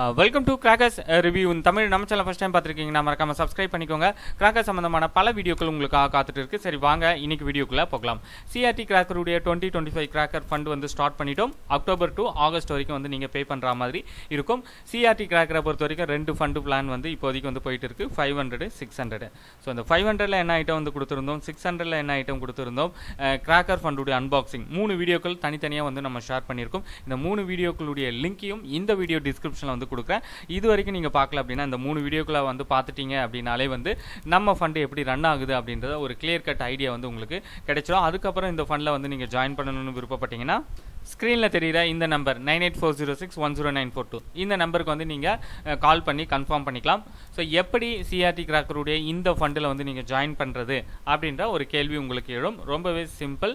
Welcome to crackers review Tamil நம்ம channel first time பார்த்துருக்கீங்கன்னா மறக்காம subscribe பண்ணிக்கோங்க. கிராக்கர் சம்மந்தமான பல வீடியோக்கள் உங்களுக்காக காத்துட்டு இருக்கு. சரி வாங்க இன்னைக்கு வீடியோக்குள்ளே போகலாம். CRT கிராக்கருடைய twenty twenty five cracker fund வந்து ஸ்டார்ட் பண்ணிட்டோம். அக்டோபர் டு ஆகஸ்ட் வரைக்கும் வந்து நீங்கள் பே பண்ணுற மாதிரி இருக்கும். சிஆர்டி கிராக்கரை பொறுத்த வரைக்கும் ரெண்டு ஃபண்டு பிளான் வந்து இப்போதைக்கு வந்து போயிட்டு இருக்கு. Five hundred six hundred so அந்த ஃபைவ் ஹண்ட்ரட்ல என்ன ஐட்டம் வந்து கொடுத்துருந்தோம்? சிக்ஸ் ஹண்ட்ரட்ல என்ன ஐட்டம் கொடுத்துருந்தோம்? கிராக்கர் uh, ஃபண்டுடைய அன்பாக்சிங் மூணு வீடியோக்கள் தனித்தனியாக வந்து நம்ம ஷேர் பண்ணியிருக்கோம். இந்த மூணு வீடியோக்களுடைய லிங்கையும் இந்த வீடியோ டிஸ்கிரிப்ஷனில் வந்து கொடுக்குறேன். இது வரைக்கும் நீங்கள் பார்க்கல அப்படின்னா இந்த மூணு வீடியோக்களை வந்து பார்த்துட்டீங்க அப்படின்னாலே வந்து நம்ம ஃபண்டு எப்படி ரன் ஆகுது அப்படின்றத ஒரு கிளியர் கட் ஐடியா வந்து உங்களுக்கு கிடைச்சிடும் அதுக்கப்புறம் இந்த ஃபண்டில் வந்து நீங்கள் ஜாயின் பண்ணணும்னு விருப்பப்பட்டீங்கன்னா ஸ்க்ரீனில் தெரிகிற இந்த number nine eight four zero six one zero nine four two இந்த நம்பருக்கு வந்து நீங்கள் கால் பண்ணி கன்ஃபார்ம் பண்ணிக்கலாம். ஸோ எப்படி சிஆர்டி கிராக்கருடைய இந்த ஃபண்டில் வந்து நீங்கள் ஜாயின் பண்ணுறது அப்படின்ற ஒரு கேள்வி உங்களுக்கு எழும். ரொம்பவே சிம்பிள்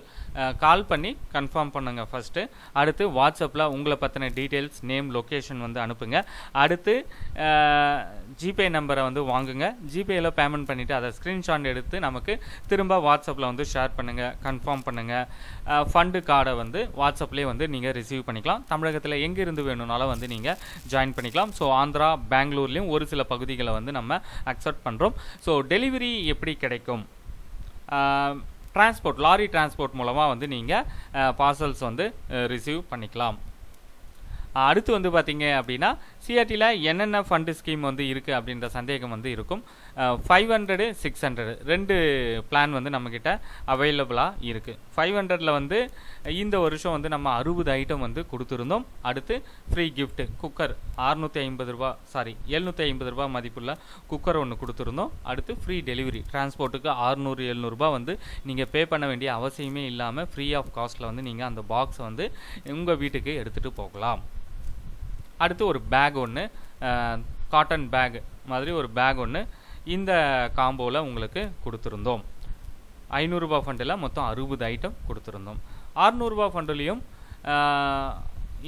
கால் பண்ணி கன்ஃபார்ம் பண்ணுங்கள் ஃபஸ்ட்டு அடுத்து வாட்ஸ்அப்பில் உங்களை பற்றின டீட்டெயில்ஸ் நேம் லொக்கேஷன் வந்து அனுப்புங்க. அடுத்து ஜிபே நம்பரை வந்து வாங்குங்க. ஜிபேயில் பேமெண்ட் பண்ணிவிட்டு அதை ஸ்க்ரீன்ஷாட் எடுத்து நமக்கு திரும்ப வாட்ஸ்அப்பில் வந்து ஷேர் பண்ணுங்கள் கன்ஃபார்ம் பண்ணுங்கள் ஃபண்டு கார்டை வந்து வாட்ஸ்அப்லேயே வந்து நீங்கள் ரிசீவ் பண்ணிக்கலாம். தமிழகத்தில் எங்கேருந்து வேணும்னாலும் வந்து நீங்கள் ஜாயின் பண்ணிக்கலாம். ஸோ ஆந்திரா பெங்களூர்லேயும் ஒரு சில பகுதிகளை வந்து நம்ம அக்செப்ட் பண்ணுறோம் ஸோ டெலிவரி எப்படி கிடைக்கும்? டிரான்ஸ்போர்ட் லாரி டிரான்ஸ்போர்ட் மூலமாக வந்து நீங்கள் பார்சல்ஸ் வந்து ரிசீவ் பண்ணிக்கலாம். அடுத்து வந்து பார்த்தீங்க அப்படின்னா சிஆர்டியில் என்னென்ன ஃபண்டு ஸ்கீம் வந்து இருக்குது அப்படின்ற சந்தேகம் வந்து இருக்கும். ஃபைவ் ஹண்ட்ரடு சிக்ஸ் ஹண்ட்ரடு ரெண்டு பிளான் வந்து நம்மக்கிட்ட அவைலபிளாக இருக்குது ஃபைவ் ஹண்ட்ரடில் வந்து இந்த வருஷம் வந்து நம்ம அறுபது ஐட்டம் வந்து கொடுத்துருந்தோம். அடுத்து ஃப்ரீ கிஃப்ட்டு குக்கர் அறுநூற்றி ஐம்பது ரூபா சாரி எழுநூற்றி ஐம்பது ரூபா மதிப்புள்ள குக்கர் ஒன்று கொடுத்துருந்தோம். அடுத்து ஃப்ரீ டெலிவரி டிரான்ஸ்போர்ட்டுக்கு அறுநூறு எழுநூறுபா வந்து நீங்கள் பே பண்ண வேண்டிய அவசியமே இல்லாமல் ஃப்ரீ ஆஃப் காஸ்ட்டில் வந்து நீங்கள் அந்த பாக்ஸை வந்து உங்கள் வீட்டுக்கு எடுத்துகிட்டு போகலாம். அடுத்து ஒரு பேக் ஒன்று காட்டன் பேக் மாதிரி ஒரு பேக் ஒன்று இந்த காம்போவில் உங்களுக்கு கொடுத்துருந்தோம். ஐநூறுரூபா ஃபண்டில் மொத்தம் அறுபது ஐட்டம் கொடுத்துருந்தோம். அறுநூறுபா ஃபண்டுலேயும்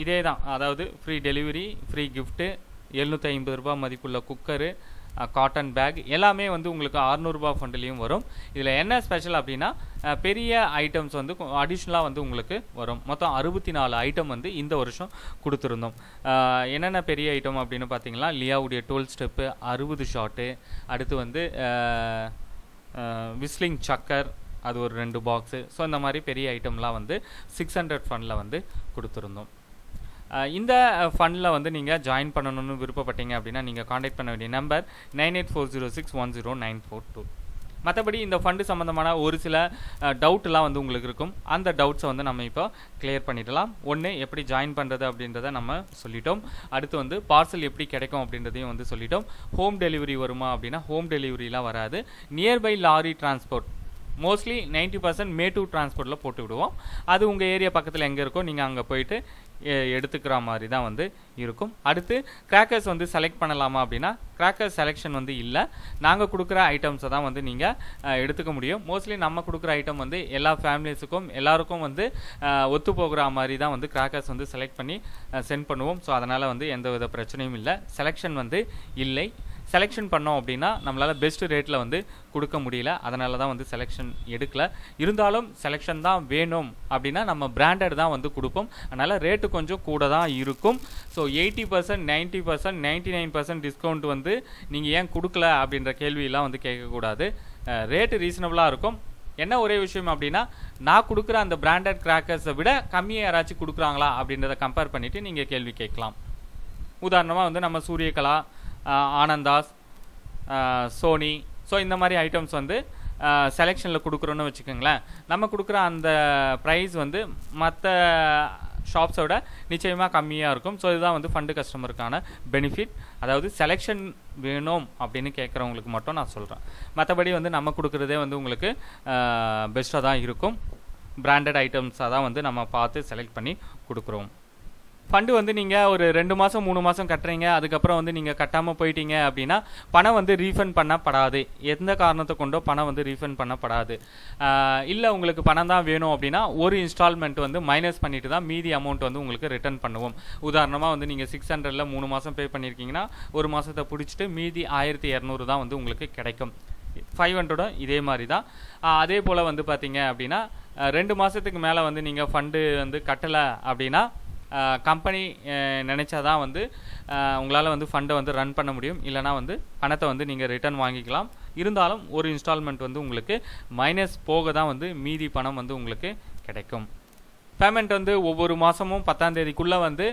இதே தான் அதாவது ஃப்ரீ டெலிவரி ஃப்ரீ கிஃப்ட்டு எழுநூற்றி ஐம்பது ரூபா மதிப்புள்ள குக்கரு காட்டன் பேக் எல்லாமே வந்து உங்களுக்கு அறநூறுபா ஃபண்டுலேயும் வரும். இதில் என்ன ஸ்பெஷல் அப்படின்னா பெரிய ஐட்டம்ஸ் வந்து அடிஷ்னலாக வந்து உங்களுக்கு வரும். மொத்தம் அறுபத்தி நாலு ஐட்டம் வந்து இந்த வருஷம் கொடுத்துருந்தோம். என்னென்ன பெரிய ஐட்டம் அப்படின்னு பார்த்தீங்கன்னா லியாவுடைய டோல் ஸ்டெப்பு அறுபது ஷாட்டு அடுத்து வந்து விஸ்லிங் சக்கர் அது ஒரு ரெண்டு பாக்ஸு ஸோ இந்த மாதிரி பெரிய ஐட்டம்லாம் வந்து சிக்ஸ் ஹண்ட்ரட் ஃபண்டில் வந்து கொடுத்துருந்தோம். இந்த ஃபண்டில் வந்து நீங்கள் ஜாயின் பண்ணணும்னு விருப்பப்பட்டீங்க அப்படின்னா நீங்கள் காண்டாக்ட் பண்ண வேண்டிய number nine eight four zero six one zero nine four two. மற்றபடி இந்த ஃபண்டு சம்மந்தமான ஒரு சில டவுட்லாம் வந்து உங்களுக்கு இருக்கும். அந்த டவுட்ஸை வந்து நம்ம இப்போ கிளியர் பண்ணிடலாம். ஒன்று எப்படி ஜாயின் பண்ணுறது அப்படின்றத நம்ம சொல்லிட்டோம். அடுத்து வந்து பார்சல் எப்படி கிடைக்கும் அப்படின்றதையும் வந்து சொல்லிட்டோம். ஹோம் டெலிவரி வருமா அப்படின்னா ஹோம் டெலிவரிலாம் வராது. Nearby lorry transport mostly ninety percent Mettur டிரான்ஸ்போர்ட்டில் போட்டு விடுவோம். அது உங்கள் ஏரியா பக்கத்தில் எங்கே இருக்கோ நீங்கள் அங்கே போயிட்டு எடுத்துக்கிற மாதிரி தான் வந்து இருக்கும். அடுத்து கிராக்கர்ஸ் வந்து செலக்ட் பண்ணலாமா அப்படின்னா கிராக்கர் செலெக்ஷன் வந்து இல்லை. நாங்கள் கொடுக்குற ஐட்டம்ஸை தான் வந்து நீங்கள் எடுத்துக்க முடியும். மோஸ்ட்லி நம்ம கொடுக்குற ஐட்டம் வந்து எல்லா ஃபேமிலிஸுக்கும் எல்லாருக்கும் வந்து ஒத்து போகிற மாதிரி தான் வந்து கிராக்கர்ஸ் வந்து செலக்ட் பண்ணி சென்ட் பண்ணுவோம். ஸோ அதனால் வந்து எந்த வித பிரச்சனையும் இல்லை. செலெக்ஷன் வந்து இல்லை. செலெக்ஷன் பண்ணோம் அப்படின்னா நம்மளால் பெஸ்ட் ரேட்டில் வந்து கொடுக்க முடியல. அதனால தான் வந்து செலெக்ஷன் எடுக்கல. இருந்தாலும் செலெக்ஷன் தான் வேணும் அப்படின்னா நம்ம பிராண்டட் தான் வந்து கொடுப்போம். அதனால் ரேட்டு கொஞ்சம் கூட தான் இருக்கும். So eighty percent ninety percent ninety nine percent discount வந்து நீங்கள் ஏன் கொடுக்கல அப்படின்ற கேள்வியெல்லாம் வந்து கேட்கக்கூடாது. ரேட்டு ரீசனபிளாக இருக்கும். என்ன ஒரே விஷயம் அப்படின்னா நான் கொடுக்குற அந்த பிராண்டட் கிராக்கர்ஸை விட கம்மியாக யாராச்சும் கொடுக்குறாங்களா அப்படின்றத கம்பேர் பண்ணிவிட்டு நீங்கள் கேள்வி கேட்கலாம். உதாரணமாக வந்து நம்ம சூரியகலா ஆனந்தாஸ் சோனி. ஸோ இந்த மாதிரி ஐட்டம்ஸ் வந்து செலெக்ஷனில் கொடுக்குறோன்னு வச்சுக்கோங்களேன். நம்ம கொடுக்குற அந்த ப்ரைஸ் வந்து மற்ற ஷாப்ஸோட நிச்சயமாக கம்மியாக இருக்கும். ஸோ இதுதான் வந்து ஃபண்டு கஸ்டமருக்கான பெனிஃபிட் அதாவது செலெக்ஷன் வேணும் அப்படின்னு கேட்குறவங்களுக்கு மட்டும் நான் சொல்கிறேன் மற்றபடி வந்து நம்ம கொடுக்குறதே வந்து உங்களுக்கு பெஸ்ட்டாக தான் இருக்கும். பிராண்டட் ஐட்டம்ஸாக தான் வந்து நம்ம பார்த்து செலக்ட் பண்ணி கொடுக்குறோம். ஃபண்டு வந்து நீங்கள் ஒரு ரெண்டு மாதம் மூணு மாதம் கட்டுறீங்க அதுக்கப்புறம் வந்து நீங்கள் கட்டாமல் போயிட்டீங்க அப்படின்னா பணம் வந்து ரீஃபண்ட் பண்ணப்படாது. எந்த காரணத்தை கொண்டோ பணம் வந்து ரீஃபண்ட் பண்ணப்படாது. இல்லை உங்களுக்கு பணம் தான் வேணும் அப்படின்னா ஒரு இன்ஸ்டால்மெண்ட் வந்து மைனஸ் பண்ணிட்டு தான் மீதி அமௌண்ட் வந்து உங்களுக்கு ரிட்டர்ன் பண்ணுவோம். உதாரணமாக வந்து நீங்கள் சிக்ஸ் ஹண்ட்ரடில் மூணு மாதம் பே பண்ணியிருக்கீங்கன்னா ஒரு மாதத்தை பிடிச்சிட்டு மீதி ஆயிரத்தி இரநூறு தான் வந்து உங்களுக்கு கிடைக்கும். ஃபைவ் ஹண்ட்ரடும் இதே மாதிரி தான். அதே போல் வந்து பார்த்தீங்க அப்படின்னா ரெண்டு மாதத்துக்கு மேலே வந்து நீங்கள் ஃபண்டு வந்து கட்டலை அப்படின்னா கம்பெனி நினச்சா தான் வந்து உங்களால் வந்து ஃபண்டை வந்து ரன் பண்ண முடியும். இல்லைனா வந்து பணத்தை வந்து நீங்கள் ரிட்டர்ன் வாங்கிக்கலாம். இருந்தாலும் ஒரு இன்ஸ்டால்மெண்ட் வந்து உங்களுக்கு மைனஸ் போக தான் வந்து மீதி பணம் வந்து உங்களுக்கு கிடைக்கும். பேமெண்ட் வந்து ஒவ்வொரு மாதமும் பத்தாம் தேதிக்குள்ளே வந்து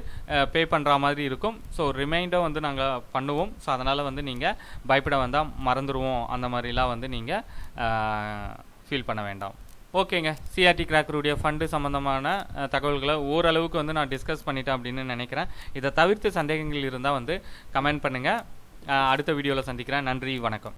பே பண்ணுற மாதிரி இருக்கும். ஸோ ரிமைண்டர் வந்து நாங்கள் பண்ணுவோம். ஸோ அதனால் வந்து நீங்கள் பயப்பட வந்தால் மறந்துடுவோம் அந்த மாதிரிலாம் வந்து நீங்கள் ஃபீல் பண்ண வேண்டாம். ஓகேங்க. சிஆர்டி கிராக்கருடைய ஃபண்டு சம்மந்தமான தகவல்களை ஓரளவுக்கு வந்து நான் டிஸ்கஸ் பண்ணிட்டேன் அப்படின்னு நினைக்கிறேன். இதை தவிர்த்து சந்தேகங்கள் இருந்தால் வந்து கமெண்ட் பண்ணுங்கள் அடுத்த வீடியோவில் சந்திக்கிறேன். நன்றி வணக்கம்.